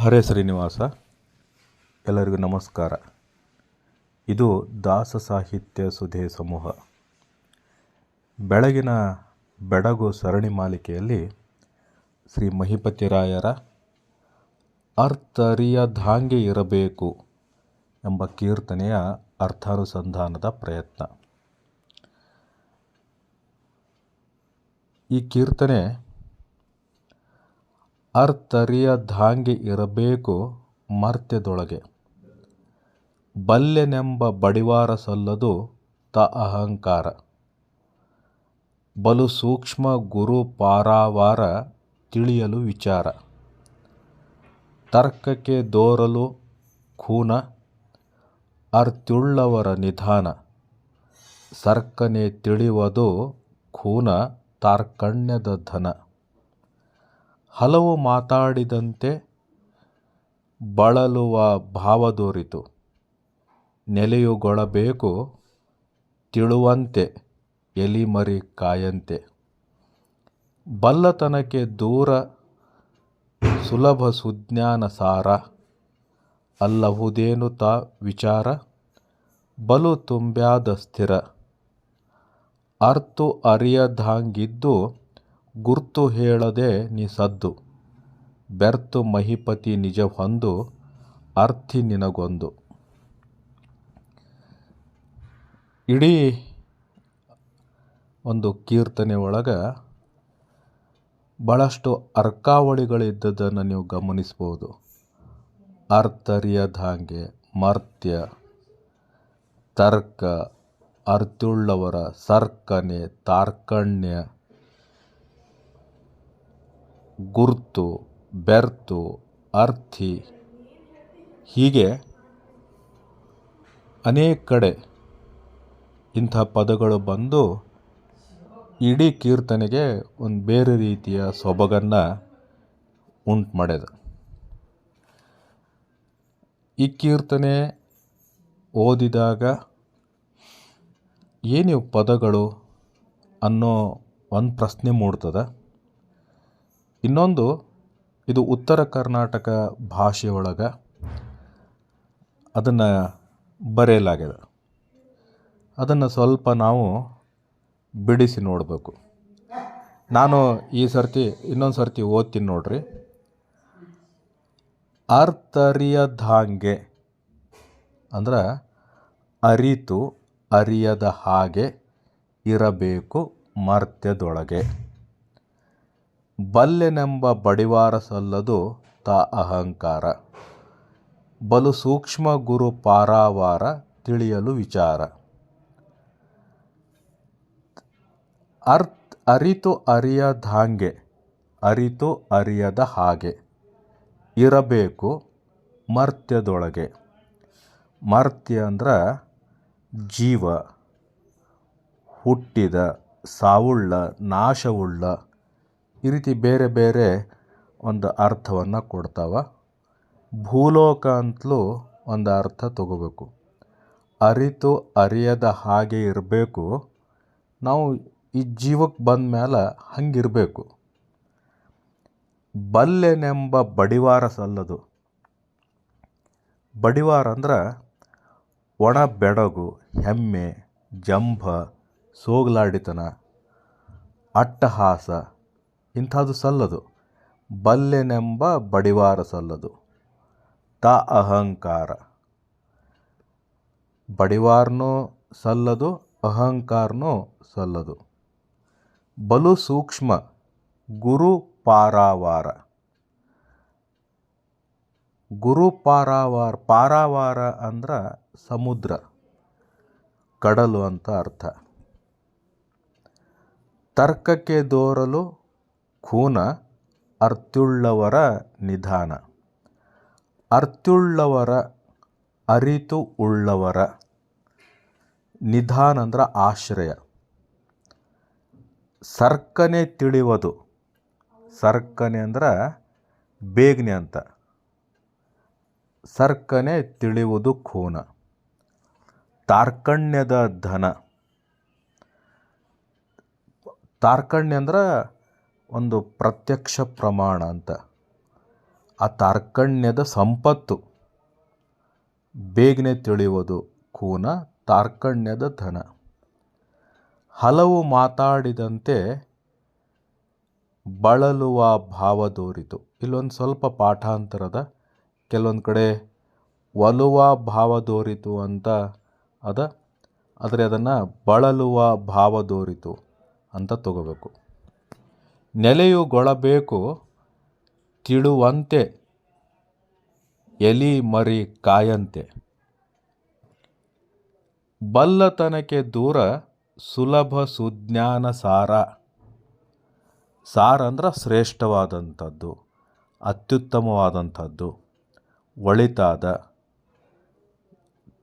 ಹರೇ ಶ್ರೀನಿವಾಸ ಎಲ್ಲರಿಗೂ ನಮಸ್ಕಾರ. ಇದು ದಾಸ ಸಾಹಿತ್ಯ ಸುಧೆ ಸಮೂಹ. ಬೆಳಗಿನ ಬೆಡಗು ಸರಣಿ ಮಾಲಿಕೆಯಲ್ಲಿ ಶ್ರೀ ಮಹಿಪತಿರಾಯರ ಅರ್ಥರಿಯದಾಂಗೆ ಇರಬೇಕು ಎಂಬ ಕೀರ್ತನೆಯ ಅರ್ಥಾನುಸಂಧಾನದ ಪ್ರಯತ್ನ. ಈ ಕೀರ್ತನೆ ಅರ್ಥರಿಯದಾಂಗೆ ಇರಬೇಕು ಮರ್ತ್ಯದೊಳಗೆ. ಬಲ್ಲೆನೆಂಬ ಬಡಿವಾರ ಸಲ್ಲದು ತ ಅಹಂಕಾರ. ಬಲು ಸೂಕ್ಷ್ಮ ಗುರು ಪಾರಾವಾರ ತಿಳಿಯಲು ವಿಚಾರ. ತರ್ಕಕ್ಕೆ ದೋರಲು ಖೂನ ಅರ್ತ್ಯುಳ್ಳವರ ನಿಧಾನ. ಸರ್ಕನೆ ತಿಳಿವದು ಖೂನ ತಾರ್ಕಣ್ಯದ ಧನ. ಹಲವು ಮಾತಾಡಿದಂತೆ ಬಳಲುವ ಭಾವದೋರಿತು ನೆಲೆಯುಗೊಳಬೇಕು, ತಿಳುವಂತೆ, ಎಲಿಮರಿ ಕಾಯಂತೆ. ಬಲ್ಲತನಕ್ಕೆ ದೂರ, ಸುಲಭ ಸುಜ್ಞಾನ ಸಾರ, ಅಲ್ಲಹುದೇನು ತಾ ವಿಚಾರ? ಬಲು ತುಂಬ್ಯಾದ ಸ್ಥಿರ. ಅರ್ತು ಅರಿಯದಾಂಗಿದ್ದು ಗುರ್ತು ಹೇಳದೆ ನಿ ಸದ್ದು. ಬೆರ್ತು ಮಹಿಪತಿ ನಿಜ ಹೊಂದು, ಅರ್ಥಿ ನಿನಗೊಂದು. ಇಡೀ ಒಂದು ಕೀರ್ತನೆ ಒಳಗೆ ಭಾಳಷ್ಟು ಅರ್ಕಾವಳಿಗಳಿದ್ದದನ್ನು ನೀವು ಗಮನಿಸ್ಬೋದು. ಅರ್ಥರಿಯದಾಂಗೆ, ಮರ್ತ್ಯ, ತರ್ಕ ಅರ್ಥುಳ್ಳವರ ಸರ್ಕನೆ, ತಾರ್ಕಣ್ಯ ಗುರ್ತು, ಬೆರ್ತು, ಅರ್ಥಿ ಹೀಗೆ ಅನೇಕ ಕಡೆ ಇಂಥ ಪದಗಳು ಬಂದು ಇಡೀ ಕೀರ್ತನೆಗೆ ಒಂದು ಬೇರೆ ರೀತಿಯ ಸೊಬಗನ್ನು ಉಂಟು ಮಾಡಿದೆ ಈ ಕೀರ್ತನೆ ಓದಿದಾಗ ಏನಿವು ಪದಗಳು ಅನ್ನೋ ಒಂದು ಪ್ರಶ್ನೆ ಮೂಡ್ತದೆ? ಇನ್ನೊಂದು, ಇದು ಉತ್ತರ ಕರ್ನಾಟಕ ಭಾಷೆಯೊಳಗೆ ಅದನ್ನು ಬರೆಯಲಾಗಿದೆ. ಅದನ್ನು ಸ್ವಲ್ಪ ನಾವು ಬಿಡಿಸಿ ನೋಡಬೇಕು. ನಾನು ಈ ಸರ್ತಿ, ಇನ್ನೊಂದು ಸರ್ತಿ ಓದ್ತೀನಿ ನೋಡ್ರಿ. ಅರ್ಥರಿಯದಾಂಗೆ ಅಂದ್ರೆ ಅರಿತು, ಅರಿಯದ ಹಾಗೆ ಇರಬೇಕು ಮರ್ತ್ಯದೊಳಗೆ. ಬಲ್ಲೆನೆಂಬ ಬಡಿವಾರ ಸಲ್ಲದು ತ ಅಹಂಕಾರ. ಬಲು ಸೂಕ್ಷ್ಮ ಗುರು ಪಾರಾವಾರ ತಿಳಿಯಲು ವಿಚಾರ. ಅರ್ಥ ಅರಿತು ಅರಿಯದಾಂಗೆ ಅರಿತು ಅರಿಯದ ಹಾಗೆ. ಇರಬೇಕು ಮರ್ತ್ಯದೊಳಗೆ. ಮರ್ತ್ಯ ಅಂದ್ರೆ ಜೀವ, ಹುಟ್ಟಿದ, ಸಾವುಳ್ಳ, ನಾಶವುಳ್ಳ ಈ ರೀತಿ ಬೇರೆ ಬೇರೆ ಒಂದು ಅರ್ಥವನ್ನು ಕೊಡ್ತಾವ. ಭೂಲೋಕ ಅಂತಲೂ ಒಂದು ಅರ್ಥ ತಗೋಬೇಕು. ಅರಿತು ಅರಿಯದ ಹಾಗೆ ಇರಬೇಕು. ನಾವು ಈ ಜೀವಕ್ಕೆ ಬಂದ ಮೇಲೆ ಹಂಗಿರಬೇಕು. ಬಲ್ಲೆನೆಂಬ ಬಡಿವಾರ ಸಲ್ಲದು. ಬಡಿವಾರ ಅಂದ್ರೆ ಒಣ ಬೆಡಗು, ಹೆಮ್ಮೆ, ಜಂಭ, ಸೋಗಲಾಡಿತನ, ಅಟ್ಟಹಾಸ ಇಂಥದ್ದು ಸಲ್ಲದು. ಬಲ್ಲೆನೆಂಬ ಬಡಿವಾರ ಸಲ್ಲದು. ತ ಅಹಂಕಾರ. ಬಡಿವಾರನೂ ಸಲ್ಲದು, ಅಹಂಕಾರನೂ ಸಲ್ಲದು. ಬಲು ಸೂಕ್ಷ್ಮ, ಗುರು ಪಾರಾವಾರ. ಗುರು ಪಾರಾವಾರ ಪಾರಾವಾರ ಅಂದ್ರೆ ಸಮುದ್ರ, ಕಡಲು ಅಂತ ಅರ್ಥ. ತರ್ಕಕ್ಕೆ ದೋರಲು ಖೂನ ಅರ್ತ್ಯುಳ್ಳವರ ನಿಧಾನ. ಅರ್ತ್ಯುಳ್ಳವರ ಅರಿತು ಉಳ್ಳವರ ನಿಧಾನ ಅಂದ್ರೆ ಆಶ್ರಯ. ಸರ್ಕನೆ ತಿಳಿವದು. ಸರ್ಕನೆ ಅಂದ್ರೆ ಬೇಗನೆ ಅಂತ. ಸರ್ಕನೆ ತಿಳಿಯುವುದು ಖೂನ. ತಾರ್ಕಣ್ಯದ ಧನ. ತಾರ್ಕಣ್ಯ ಅಂದ್ರೆ ಒಂದು ಪ್ರತ್ಯಕ್ಷ ಪ್ರಮಾಣ ಅಂತ. ಆ ತಾರ್ಕಣ್ಯದ ಸಂಪತ್ತು. ಬೇಗನೆ ತಿಳಿಯುವುದು ಕೂನ ತಾರ್ಕಣ್ಯದ ಧನ. ಹಲವು ಮಾತಾಡಿದಂತೆ ಬಳಲುವ ಭಾವ ದೋರಿತು. ಇಲ್ಲೊಂದು ಸ್ವಲ್ಪ ಪಾಠಾಂತರದ, ಕೆಲವೊಂದು ಕಡೆ ಒಲುವ ಭಾವ ದೋರಿತು ಅಂತ ಅದ. ಆದರೆ ಅದನ್ನು ಬಳಲುವ ಭಾವ ದೋರಿತು ಅಂತ ತಗೋಬೇಕು. ನೆಲೆಯುಗೊಳ್ಳಬೇಕು ತಿಳುವಂತೆ ಎಲಿ ಮರಿ ಕಾಯಂತೆ ಬಲ್ಲತನಕ್ಕೆ ದೂರ ಸುಲಭ ಸುಜ್ಞಾನ ಸಾರ ಸಾರ ಅಂದ್ರೆ ಶ್ರೇಷ್ಠವಾದಂಥದ್ದು, ಅತ್ಯುತ್ತಮವಾದಂಥದ್ದು, ಒಳಿತಾದ,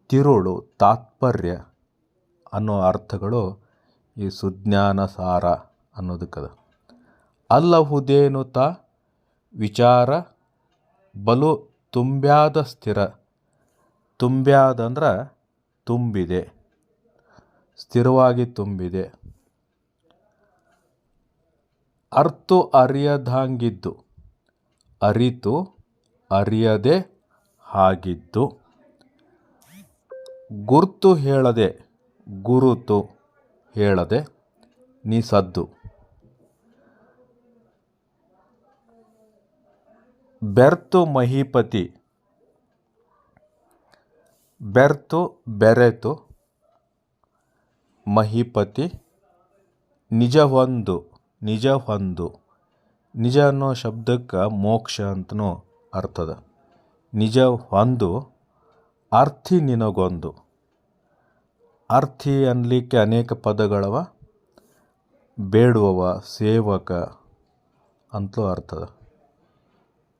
ತಿರುಳು, ತಾತ್ಪರ್ಯ ಅನ್ನೋ ಅರ್ಥಗಳು ಈ ಸುಜ್ಞಾನ ಸಾರ ಅನ್ನೋದಕ್ಕದ. ಅಲ್ಲಹುದೇನು ತ ವಿಚಾರ ಬಲು ತುಂಬ್ಯಾದ ಸ್ಥಿರ. ತುಂಬ್ಯಾದ ಅಂದ್ರೆ ತುಂಬಿದೆ. ಸ್ಥಿರವಾಗಿ ತುಂಬಿದೆ. ಅರ್ತು ಅರಿಯದಾಂಗಿದ್ದು. ಅರಿತು ಅರಿಯದೆ ಹಾಗಿದ್ದು. ಗುರ್ತು ಹೇಳದೆ ಗುರುತು ಹೇಳದೆ ನಿಸದ್ದು. ಬೆರ್ತು ಮಹಿಪತಿ. ಬೆರ್ತು ಬೆರೆತು ಮಹಿಪತಿ. ನಿಜವೊಂದು ನಿಜವೊಂದು ನಿಜ ಅನ್ನೋ ಶಬ್ದಕ್ಕೆ ಮೋಕ್ಷ ಅಂತನೂ ಅರ್ಥದ. ನಿಜ ಒಂದು ಅರ್ಥಿ ನಿನಗೊಂದು. ಅರ್ಥಿ ಅನ್ನಲಿಕ್ಕೆ ಅನೇಕ ಪದಗಳವ. ಬೇಡುವವ, ಸೇವಕ ಅಂತಲೂ ಅರ್ಥದ.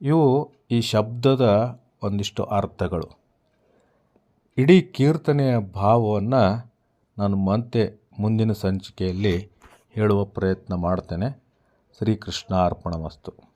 ಇವು ಈ ಶಬ್ದದ ಒಂದಿಷ್ಟು ಅರ್ಥಗಳು. ಇಡೀ ಕೀರ್ತನೆಯ ಭಾವವನ್ನು ನಾನು ಮತ್ತೆ ಮುಂದಿನ ಸಂಚಿಕೆಯಲ್ಲಿ ಹೇಳುವ ಪ್ರಯತ್ನ ಮಾಡ್ತೇನೆ. ಶ್ರೀಕೃಷ್ಣ ಅರ್ಪಣಮಸ್ತು